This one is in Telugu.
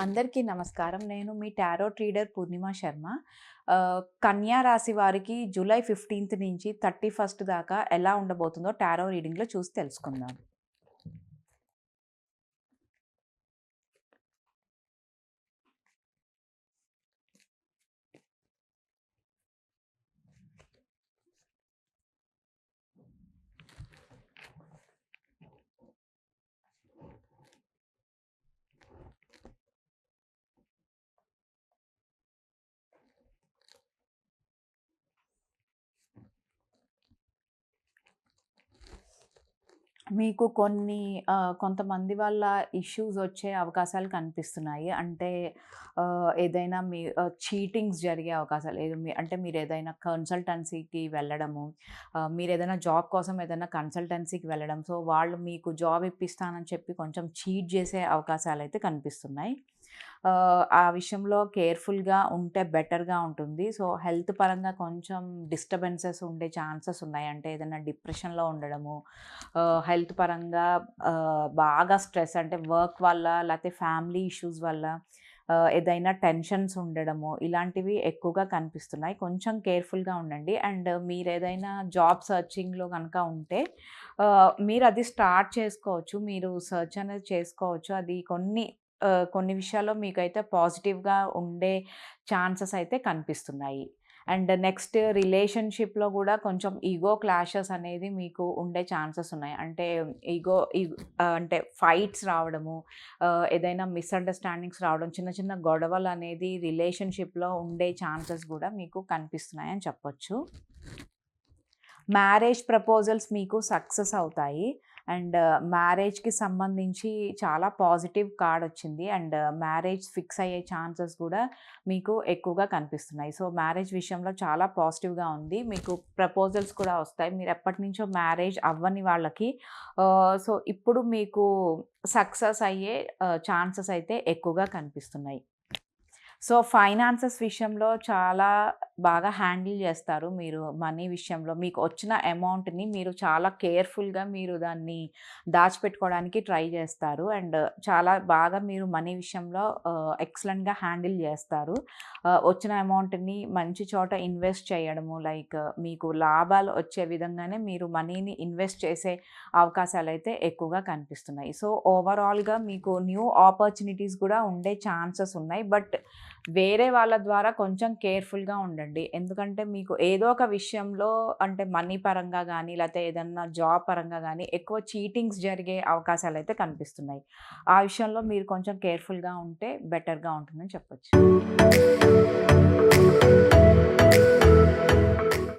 అందరికీ నమస్కారం. నేను మీ టారో ట్రీడర్ పూర్ణిమ శర్మ. కన్యా రాశి వారికి జూలై 15థ్ నుంచి 31 దాకా ఎలా ఉండబోతుందో టారో రీడింగ్‌లో చూసి తెలుసుకుందాం. మీకు కొన్ని కొంతమంది వల్ల ఇష్యూస్ వచ్చే అవకాశాలు కనిపిస్తున్నాయి. అంటే ఏదైనా మీ చీటింగ్స్ జరిగే అవకాశాలు ఏదో మీ అంటే మీరు ఏదైనా కన్సల్టెన్సీకి వెళ్ళడము, మీరు ఏదైనా జాబ్ కోసం ఏదైనా కన్సల్టెన్సీకి వెళ్ళడం. సో, వాళ్ళు మీకు జాబ్ ఇప్పిస్తానని చెప్పి కొంచెం చీట్ చేసే అవకాశాలు అయితే కనిపిస్తున్నాయి. ఆ విషయంలో కేర్‌ఫుల్‌గా ఉంటే బెటర్‌గా ఉంటుంది. సో, హెల్త్ పరంగా కొంచెం డిస్టర్బెన్సెస్ ఉండే ఛాన్సెస్ ఉన్నాయి. అంటే ఏదైనా డిప్రెషన్‌లో ఉండడము, హెల్త్ పరంగా బాగా స్ట్రెస్ అంటే వర్క్ వల్ల లేకపోతే ఫ్యామిలీ ఇష్యూస్ వల్ల ఏదైనా టెన్షన్స్ ఉండడము ఇలాంటివి ఎక్కువగా కనిపిస్తున్నాయి. కొంచెం కేర్‌ఫుల్‌గా ఉండండి. అండ్ మీరు ఏదైనా జాబ్ సెర్చింగ్‌లో కనుక ఉంటే మీరు అది స్టార్ట్ చేసుకోవచ్చు. మీరు సెర్చ్ అనేది చేసుకోవచ్చు. అది కొన్ని కొన్ని విషయాల్లో మీకైతే పాజిటివ్‌గా ఉండే ఛాన్సెస్ అయితే కనిపిస్తున్నాయి. అండ్ నెక్స్ట్ రిలేషన్‌షిప్‌లో కూడా కొంచెం ఈగో క్లాషెస్ అనేది మీకు ఉండే ఛాన్సెస్ ఉన్నాయి. అంటే ఈగో అంటే ఫైట్స్ రావడము, ఏదైనా మిస్‌అండర్‌స్టాండింగ్స్ రావడం, చిన్న చిన్న గొడవలు అనేది రిలేషన్‌షిప్‌లో ఉండే ఛాన్సెస్ కూడా మీకు కనిపిస్తున్నాయని చెప్పొచ్చు. మ్యారేజ్ ప్రపోజల్స్ మీకు సక్సెస్ అవుతాయి. అండ్ మ్యారేజ్‌కి సంబంధించి చాలా పాజిటివ్ కార్డ్ వచ్చింది. అండ్ మ్యారేజ్ ఫిక్స్ అయ్యే ఛాన్సెస్ కూడా మీకు ఎక్కువగా కనిపిస్తున్నాయి. సో, మ్యారేజ్ విషయంలో చాలా పాజిటివ్‌గా ఉంది. మీకు ప్రపోజల్స్ కూడా వస్తాయి. మీరు ఎప్పటినుంచో మ్యారేజ్ అవ్వని వాళ్ళకి సో, ఇప్పుడు మీకు సక్సెస్ అయ్యే ఛాన్సెస్ అయితే ఎక్కువగా కనిపిస్తున్నాయి. సో, ఫైనాన్సెస్ విషయంలో చాలా బాగా హ్యాండిల్ చేస్తారు మీరు మనీ విషయంలో. మీకు వచ్చిన అమౌంట్‌ని మీరు చాలా కేర్‌ఫుల్‌గా మీరు దాన్ని దాచిపెట్టుకోవడానికి ట్రై చేస్తారు. అండ్ చాలా బాగా మీరు మనీ విషయంలో ఎక్సలెంట్‌గా హ్యాండిల్ చేస్తారు. వచ్చిన అమౌంట్‌ని మంచి చోట ఇన్వెస్ట్ చేయడము లైక్ మీకు లాభాలు వచ్చే విధంగానే మీరు మనీని ఇన్వెస్ట్ చేసే అవకాశాలు అయితే ఎక్కువగా కనిపిస్తున్నాయి. సో, ఓవరాల్‌గా మీకు న్యూ ఆపర్చునిటీస్ కూడా ఉండే ఛాన్సెస్ ఉన్నాయి. బట్ వేరే వాళ్ళ ద్వారా కొంచెం కేర్‌ఫుల్‌గా ఉండండి. ఎందుకంటే మీకు ఏదో ఒక విషయంలో అంటే మనీ పరంగా కానీ లేకపోతే ఏదన్నా జాబ్ పరంగా కానీ ఎక్కువ చీటింగ్స్ జరిగే అవకాశాలు అయితే కనిపిస్తున్నాయి. ఆ విషయంలో మీరు కొంచెం కేర్‌ఫుల్‌గా ఉంటే బెటర్‌గా ఉంటుందని చెప్పొచ్చు.